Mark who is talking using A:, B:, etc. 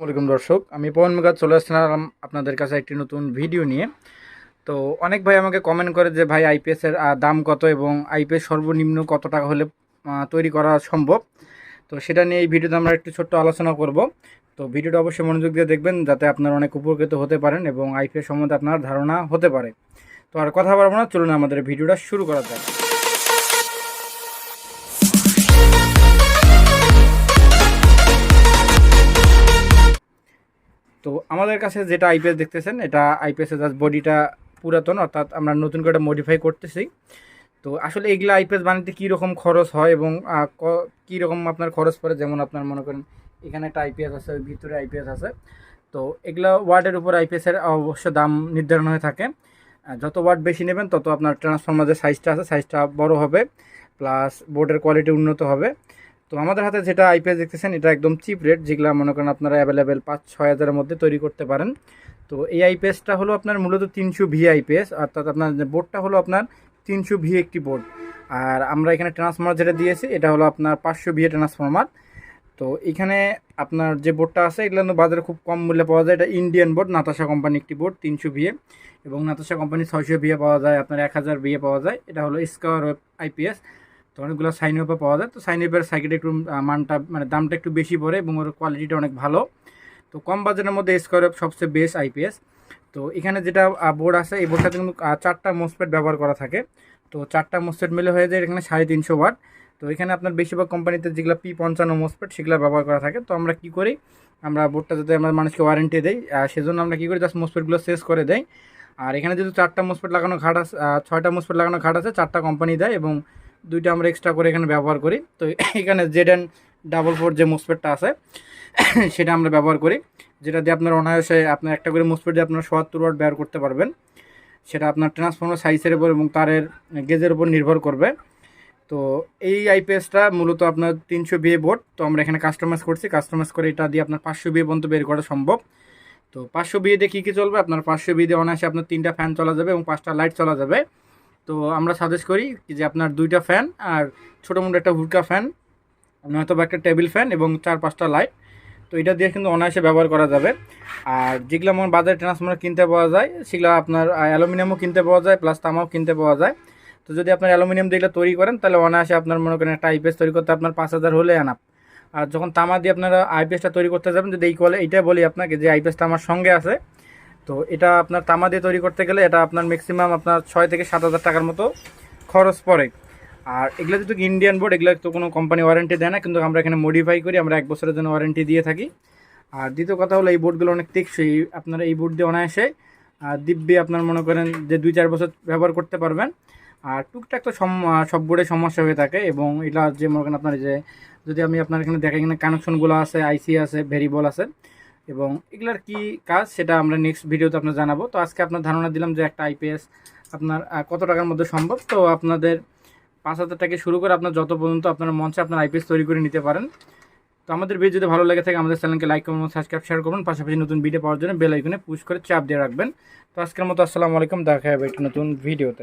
A: আসসালামাইকুম দর্শক, আমি পবন মেঘাত চলে আসলাম আপনাদের কাছে একটি নতুন ভিডিও নিয়ে। তো অনেক ভাই আমাকে কমেন্ট করে যে, ভাই আইপিএসের দাম কত এবং আইপিএস সর্বনিম্ন কত টাকা হলে তৈরি করা সম্ভব? তো সেটা নিয়ে এই ভিডিওতে আমরা একটু ছোট্ট আলোচনা করব। তো ভিডিওটা অবশ্যই মনোযোগ দিয়ে দেখবেন যাতে আপনারা অনেক উপকৃত হতে পারেন এবং আইপিএস সম্বন্ধে আপনার ধারণা হতে পারে। তো আর কথা বলব না, চলুন আমাদের ভিডিওটা শুরু করা যাক। তো আমাদের কাছে যেটা আইপিএস দেখতেছেন এটা আইপিএসের জাস্ট বডিটা পুরাতন অর্থাৎ আমরা নতুন করে মডিফাই করতেছি। তো আসলে এগুলা আইপিএস বানাতে কী রকম খরচ হয় এবং আহ, ক- কী রকম আপনার খরচ পড়ে? যেমন আপনার মনে করেন এখানে একটা আইপিএস আছে ওই ভিতরে আইপিএস আছে। তো এগুলো ওয়ার্ডের উপর আইপিএসের অবশ্য দাম নির্ধারণ হয়ে থাকে। যত ওয়ার্ড বেশি নেবেন তত আপনার ট্রান্সফর্মার যে সাইজটা আছে সাইজটা বড় হবে। প্লাস বোর্ডের কোয়ালিটি উন্নত হবে। তো আমাদের হাতে যেটা আইপিএস দেখতেছেন, এটা একদম চিপ রেট যেগুলো মনে করেন আপনারা অ্যাভেলেবেল পাঁচ ছয় হাজারের মধ্যে তৈরি করতে পারেন। তো এই আইপিএসটা হলো আপনার মূলত তিনশো ভি আইপিএস অর্থাৎ আপনার বোর্ডটা হলো আপনার তিনশো ভি একটি বোর্ড আর আমরা এখানে ট্রান্সফর্মার যেটা দিয়েছি, এটা হলো আপনার পাঁচশো ভি ট্রান্সফর্মার তো এখানে আপনার যে বোর্ডটা আছে, এগুলো বাজারে খুব কম মূল্যে পাওয়া যায়। এটা ইন্ডিয়ান বোর্ড নাতাশা কোম্পানি একটি বোর্ড তিনশো ভিএ এবং নাতাশা কোম্পানি ছয়শো ভিএ পাওয়া যায়, আপনার এক হাজার ভিএ পাওয়া যায়। এটা হলো স্কোয়ার আইপিএস অনেকগুলো সাইন ওপে পাওয়া যায়। তো সাইন ওপের সাইকেল একটু মানটা মানে দামটা একটু বেশি পড়ে এবং ওর কোয়ালিটিটা অনেক ভালো। তো কম বাজারের মধ্যে স্কোয়ার সবচেয়ে বেস্ট আইপিএস তো এখানে যেটা বোর্ড আছে, এই বোর্ডটাতে কিন্তু চারটা মোসপেট ব্যবহার করা থাকে। তো চারটা মোসপেট মিলে হয়ে যায় এখানে সাড়ে তিনশো ওয়াট। তো এখানে আপনার বেশিরভাগ কোম্পানিতে যেগুলো পি পঞ্চান্ন মোসপেট সেগুলো ব্যবহার করা থাকে। তো আমরা কি করি, আমরা বোর্ডটা যাতে আমরা মানুষকে ওয়ারেন্টি দেই সেজন্য আমরা কী করি জাস্ট মোসপেটগুলো শেষ করে দেয় আর এখানে যেহেতু চারটা মোসপেট লাগানো ঘাট আছে ছয়টা মোসপেট লাগানো ঘাট আছে, চারটা কোম্পানি দেয় এবং দুইটা আমরা এক্সট্রা করে এখানে ব্যবহার করি। তো এখানে জেড এন ডাবল ফোর যে মোসপেটটা আছে, সেটা আমরা ব্যবহার করি। যেটা দিয়ে আপনার অনায়াসে আপনার একটা করে মোসপেট দিয়ে আপনার সোয়াত্তর ওয়াট ব্যবহার করতে পারবেন। সেটা আপনার ট্রান্সফর্মার সাইজের উপর এবং তারের গেজের উপর নির্ভর করবে। তো এই আইপিএসটা মূলত আপনার তিনশো বিয়ে বোর্ড তো আমরা এখানে কাস্টমাইজ করছি। কাস্টমাইজ করে এটা দিয়ে আপনার পাঁচশো বিয়ে পর্যন্ত বের করা সম্ভব। তো পাঁচশো বিয়ে দিয়ে কী কী চলবে? আপনার পাঁচশো বিয়ে দিয়ে অনায়াসে আপনার তিনটা ফ্যান চলা যাবে এবং পাঁচটা লাইট চলা যাবে। তো আমরা সাজেস্ট করি যে আপনার দুইটা ফ্যান আর ছোটো মোটো একটা হুডকা ফ্যান নয়তো বা একটা টেবিল ফ্যান এবং চার পাঁচটা লাইট তো এটা দিয়ে কিন্তু অনায়াসে ব্যবহার করা যাবে। আর যেগুলো আমার বাজারে ট্রান্সফর্মার কিনতে পাওয়া যায়, সেগুলো আপনার অ্যালুমিনিয়ামও কিনতে পাওয়া যায় প্লাস তামাও কিনতে পাওয়া যায়। তো যদি আপনার অ্যালুমিনিয়াম দিয়ে তৈরি করেন, তাহলে অনায়াসে আপনার মনে করেন একটা আইপিএস তৈরি করতে আপনার পাঁচ হাজার হলে আনাপ আর যখন তামা দিয়ে আপনারা আইপিএসটা তৈরি করতে যাবেন, যদি এই কলে এইটাই বলি আপনাকে যে আইপিএসটা আমার সঙ্গে আছে তো এটা আপনার তামা দিয়ে তৈরি করতে গেলে এটা আপনার ম্যাক্সিমাম আপনার ছয় থেকে সাত হাজার টাকার মতো খরচ পড়ে। আর এগুলো যেহেতু ইন্ডিয়ান বোর্ড এগুলো তো কোনো কোম্পানি ওয়ারেন্টি দেয় না, কিন্তু আমরা এখানে মডিফাই করি, আমরা এক বছরের জন্য ওয়ারেন্টি দিয়ে থাকি। আর দ্বিতীয় কথা হলো, এই বোর্ডগুলো অনেক টেকসই, আপনারা এই বোর্ড দিয়ে অনায়াসে আর দিব্যি আপনার মনে করেন যে দুই চার বছর ব্যবহার করতে পারবেন। আর টুকটাক তো সব বোর্ডে সমস্যা হয়ে থাকে এবং এটা যে মনে করেন আপনার যে, যদি আমি আপনার এখানে দেখেন এখানে কানেকশনগুলো আছে আইসি আছে ভেরিবল আছে এবং এগুলার কি কাজ সেটা আমরা নেক্সট ভিডিওতে আপনার জানাব। তো আজকে আপনার ধারণা দিলাম যে একটা আইপিএস আপনার কত টাকার মধ্যে সম্ভব? তো আপনাদের পাঁচ হাজার টাকা শুরু করে আপনার যত পর্যন্ত আপনার মঞ্চে আপনার আইপিএস তৈরি করে নিতে পারেন। তো আমাদের ভিডিও যদি ভালো লাগে থাকে, আমাদের চ্যানেলকে লাইক করুন সাবস্ক্রাইব শেয়ার করুন। পাশাপাশি নতুন ভিডিও পাওয়ার জন্য বেল আইকনে পুশ করে চাপ দিয়ে রাখবেন। তো আজকের মতো আসসালামু আলাইকুম। দেখা হবে একটি নতুন ভিডিওতে